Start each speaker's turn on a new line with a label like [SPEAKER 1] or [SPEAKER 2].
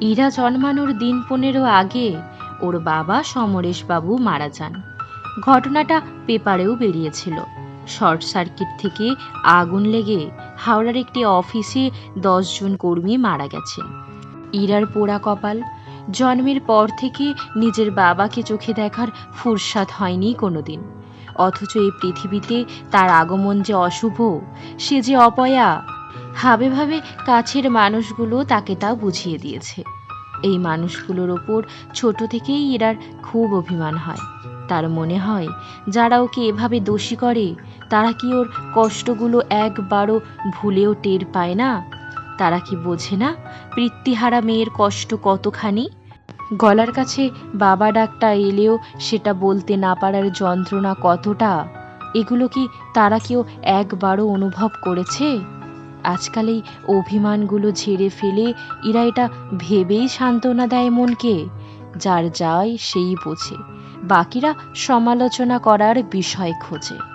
[SPEAKER 1] ইরা জন্মানোর দিন পনেরো আগে ওর বাবা সমরেশবাবু মারা যান। ঘটনাটা পেপারেও বেরিয়েছিল। শর্ট সার্কিট থেকে আগুন লেগে হাওড়ার একটি অফিসে দশজন কর্মী মারা গেছেন ইরার পোড়া কপাল, জন্মের পর থেকে নিজের বাবাকে চোখে দেখার ফুরসাদ হয়নি কোনোদিন। অথচ এই পৃথিবীতে তার আগমন যে অশুভ, সে যে অপয়া ভাবে ভাবে কাছের মানুষগুলো তাকে তা বুঝিয়ে দিয়েছে। এই মানুষগুলোর ওপর ছোট থেকেই এরার খুব অভিমান হয়। তার মনে হয়, যারা ওকে এভাবে দোষী করে, তারা কি ওর কষ্টগুলো একবারও ভুলেও টের পায় না? তারা কি বোঝে না বৃত্তিহারা মেয়ের কষ্ট কতখানি? গলার কাছে বাবা ডাকটা এলেও সেটা বলতে না পারার যন্ত্রণা কতটা? এগুলো কি তারা কেউ একবারও অনুভব করেছে? আজকাল এই অভিমানগুলো ঝেড়ে ফেলে এরা এটা ভেবেই সান্ত্বনা দেয় মনকে। যার যায় সেই বোঝে। বাকিরা সমালোচনা করার বিষয় খোঁজে।